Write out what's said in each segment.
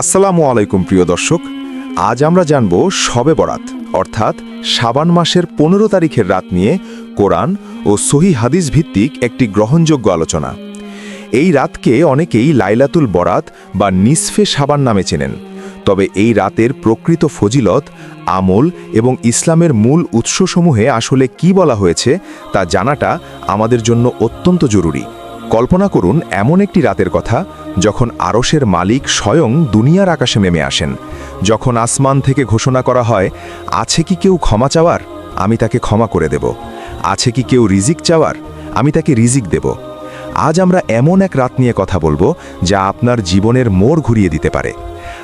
আসসালামু আলাইকুম, প্রিয় দর্শক। আজ আমরা জানব শবে বরাত, অর্থাৎ শাবান মাসের পনেরো তারিখের রাত নিয়ে কোরআন ও সহি হাদিস ভিত্তিক একটি গ্রহণযোগ্য আলোচনা। এই রাতকে অনেকেই লাইলাতুল বরাত বা নিসফে সাবান নামে চেনেন। তবে এই রাতের প্রকৃত ফজিলত, আমল এবং ইসলামের মূল উৎসসমূহে আসলে কি বলা হয়েছে তা জানাটা আমাদের জন্য অত্যন্ত জরুরি। কল্পনা করুন, এমন একটি রাতের কথা যখন আরশের মালিক স্বয়ং দুনিয়ার আকাশে নেমে আসেন, যখন আসমান থেকে ঘোষণা করা হয়, আছে কি কেউ ক্ষমা চাওয়ার? আমি তাকে ক্ষমা করে দেব। আছে কি কেউ রিজিক চাওয়ার? আমি তাকে রিজিক দেব। আজ আমরা এমন এক রাত নিয়ে কথা বলব, যা আপনার জীবনের মোড় ঘুরিয়ে দিতে পারে।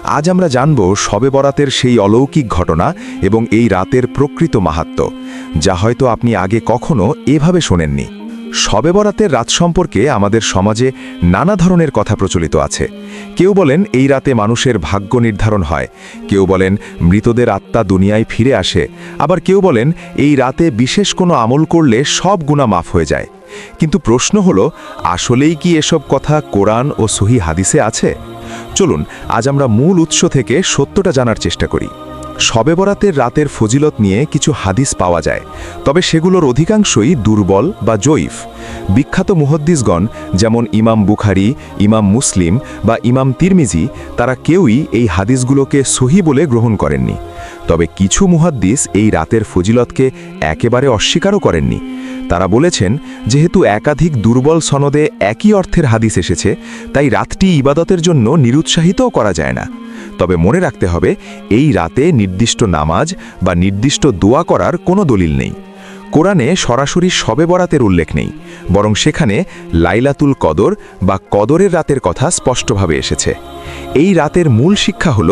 আজ আমরা জানব শবে বরাতের সেই অলৌকিক ঘটনা এবং এই রাতের প্রকৃত মাহাত্ম, যা হয়তো আপনি আগে কখনো এভাবে শোনেননি। শবে বরাতের রাত সম্পর্কে আমাদের সমাজে নানা ধরনের কথা প্রচলিত আছে। কেউ বলেন এই রাতে মানুষের ভাগ্য নির্ধারণ হয়। কেউ বলেন মৃতদের আত্মা দুনিয়ায় ফিরে আসে। আবার কেউ বলেন এই রাতে বিশেষ কোনো আমল করলে সব গুণা মাফ হয়ে যায়। কিন্তু প্রশ্ন হলো, আসলেই কি এসব কথা কোরআন ও সহি হাদিসে আছে? চলুন, আজ আমরা মূল উৎস থেকে সত্যটা জানার চেষ্টা করি। শবে বরাতের রাতের ফজিলত নিয়ে কিছু হাদিস পাওয়া যায়, তবে সেগুলোর অধিকাংশই দুর্বল বা জৈফ বিখ্যাত মুহদ্দিসগণ, যেমন ইমাম বুখারি, ইমাম মুসলিম বা ইমাম তিরমিজি, তারা কেউই এই হাদিসগুলোকে সহি বলে গ্রহণ করেননি। তবে কিছু মুহাদ্দিস এই রাতের ফজিলতকে একেবারে অস্বীকারও করেননি। তারা বলেছেন, যেহেতু একাধিক দুর্বল সনদে একই অর্থের হাদিস এসেছে, তাই রাতটি ইবাদতের জন্য নিরুৎসাহিতও করা যায় না। তবে মনে রাখতে হবে, এই রাতে নির্দিষ্ট নামাজ বা নির্দিষ্ট দোয়া করার কোনো দলিল নেই। কোরআনে সরাসরি শবে বরাতের উল্লেখ নেই, বরং সেখানে লাইলাতুল কদর বা কদরের রাতের কথা স্পষ্টভাবে এসেছে। এই রাতের মূল শিক্ষা হল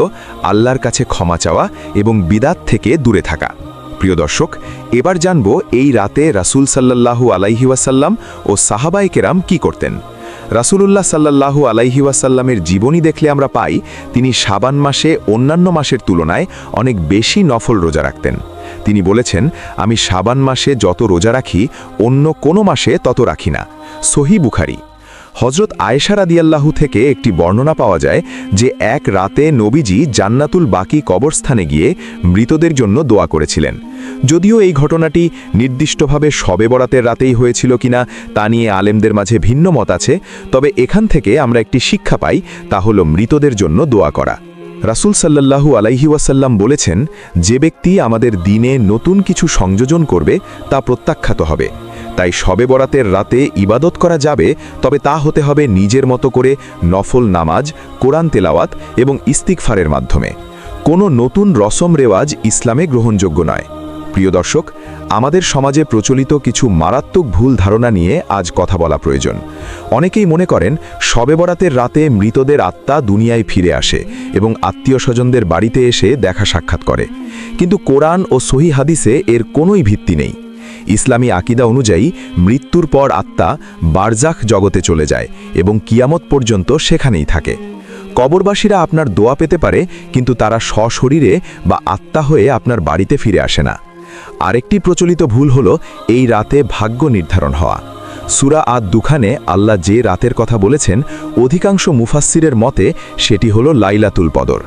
আল্লাহর কাছে ক্ষমা চাওয়া এবং বিদাত থেকে দূরে থাকা। প্রিয় দর্শক, এবার জানব এই রাতে রাসুল সাল্লাল্লাহু আলাইহি ওয়াসাল্লাম ও সাহাবাই কেরাম কি করতেন। রাসুলুল্লাহ সাল্লাল্লাহু আলাইহি ওয়াসাল্লামের জীবনী দেখলে আমরা পাই, তিনি সাবান মাসে অন্যান্য মাসের তুলনায় অনেক বেশি নফল রোজা রাখতেন। তিনি বলেছেন, আমি সাবান মাসে যত রোজা রাখি, অন্য কোনো মাসে তত রাখি না। সহি বুখারি। হজরত আয়েশা রাদিয়াল্লাহু থেকে একটি বর্ণনা পাওয়া যায় যে এক রাতে নবীজি জান্নাতুল বাকি কবরস্থানে গিয়ে মৃতদের জন্য দোয়া করেছিলেন। যদিও এই ঘটনাটি নির্দিষ্টভাবে শবে বরাতের রাতেই হয়েছিল কিনা তা নিয়ে আলেমদের মাঝে ভিন্ন মত আছে, তবে এখান থেকে আমরা একটি শিক্ষা পাই, তা হল মৃতদের জন্য দোয়া করা। রাসুল সাল্লাল্লাহু আলাইহি ওয়াসাল্লাম বলেছেন, যে ব্যক্তি আমাদের দিনে নতুন কিছু সংযোজন করবে, তা প্রত্যাখ্যাত হবে। তাই শবে বরাতের রাতে ইবাদত করা যাবে, তবে তা হতে হবে নিজের মতো করে নফল নামাজ, কোরআন তেলাওয়াত এবং ইস্তিকফারের মাধ্যমে। কোনো নতুন রসম রেওয়াজ ইসলামে গ্রহণযোগ্য নয়। প্রিয় দর্শক, আমাদের সমাজে প্রচলিত কিছু মারাত্মক ভুল ধারণা নিয়ে আজ কথা বলা প্রয়োজন। অনেকেই মনে করেন শবে বরাতের রাতে মৃতদের আত্মা দুনিয়ায় ফিরে আসে এবং আত্মীয় স্বজনদের বাড়িতে এসে দেখা সাক্ষাৎ করে। কিন্তু কোরআন ও সহি হাদিসে এর কোনোই ভিত্তি নেই। ইসলামী আকিদা অনুযায়ী মৃত্যুর পর আত্মা বারজাখ জগতে চলে যায় এবং কিয়ামত পর্যন্ত সেখানেই থাকে। কবরবাসীরা আপনার দোয়া পেতে পারে, কিন্তু তারা সশরীরে বা আত্মা হয়ে আপনার বাড়িতে ফিরে আসে না। আরেকটি প্রচলিত ভুল হল এই রাতে ভাগ্য নির্ধারণ হওয়া। সুরা আদ দুখানে আল্লাহ যে রাতের কথা বলেছেন, অধিকাংশ মুফাসিরের মতে সেটি হল লাইলাতুল পদর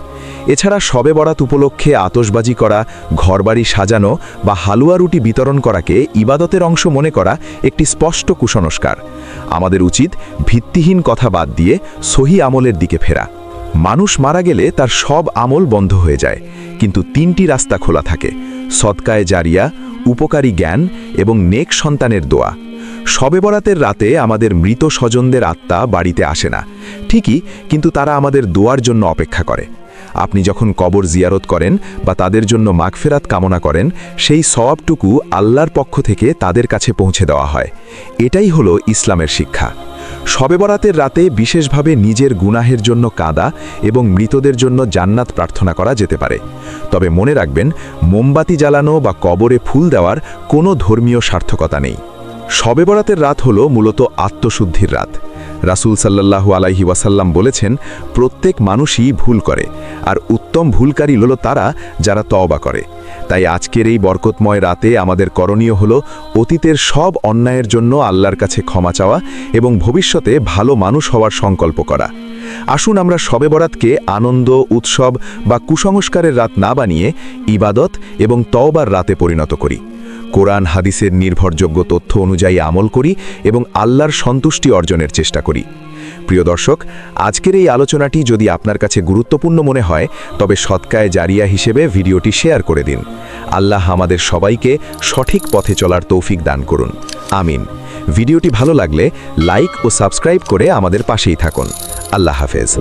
এছাড়া শবে বরাত উপলক্ষে আতসবাজি করা, ঘরবাড়ি সাজানো বা হালুয়া রুটি বিতরণ করাকে ইবাদতের অংশ মনে করা একটি স্পষ্ট কুসংস্কার। আমাদের উচিত ভিত্তিহীন কথা বাদ দিয়ে সহি আমলের দিকে ফেরা। মানুষ মারা গেলে তার সব আমল বন্ধ হয়ে যায়, কিন্তু তিনটি রাস্তা খোলা থাকে সৎকায় জারিয়া, উপকারী জ্ঞান এবং নেক সন্তানের দোয়া। শবে বরাতের রাতে আমাদের মৃত স্বজনদের আত্মা বাড়িতে আসে না, ঠিকই, কিন্তু তারা আমাদের দোয়ার জন্য অপেক্ষা করে। আপনি যখন কবর জিয়ারত করেন বা তাদের জন্য মাগফেরাত কামনা করেন, সেই সওয়াবটুকু আল্লাহর পক্ষ থেকে তাদের কাছে পৌঁছে দেওয়া হয়। এটাই হলো ইসলামের শিক্ষা। শবে বরাতের রাতে বিশেষভাবে নিজের গুনাহের জন্য কাঁদা এবং মৃতদের জন্য জান্নাত প্রার্থনা করা যেতে পারে। তবে মনে রাখবেন, মোমবাতি জ্বালানো বা কবরে ফুল দেওয়ার কোনো ধর্মীয় সার্থকতা নেই। শবে বরাতের রাত হল মূলত আত্মশুদ্ধির রাত। রাসুল সাল্লাল্লাহু আলাইহি ওয়াসাল্লাম বলেছেন, প্রত্যেক মানুষই ভুল করে, আর উত্তম ভুলকারী হল তারা যারা তওবা করে। তাই আজকের এই বরকতময় রাতে আমাদের করণীয় হল অতীতের সব অন্যায়ের জন্য আল্লাহর কাছে ক্ষমা চাওয়া এবং ভবিষ্যতে ভালো মানুষ হওয়ার সংকল্প করা। আসুন আমরা শবে বরাতকে আনন্দ, উৎসব বা কুসংস্কারের রাত না বানিয়ে ইবাদত এবং তওবার রাতে পরিণত করি। কোরআন, হাদিসের নির্ভরযোগ্য তথ্য অনুযায়ী আমল করি এবং আল্লাহর সন্তুষ্টি অর্জনের চেষ্টা করি। প্রিয় দর্শক, আজকের এই আলোচনাটি যদি আপনার কাছে গুরুত্বপূর্ণ মনে হয়, তবে সৎকায় জারিয়া হিসেবে ভিডিওটি শেয়ার করে দিন। আল্লাহ আমাদের সবাইকে সঠিক পথে চলার তৌফিক দান করুন। আমিন। ভিডিওটি ভালো লাগলে লাইক ও সাবস্ক্রাইব করে আমাদের পাশেই থাকুন। আল্লাহ হাফেজ।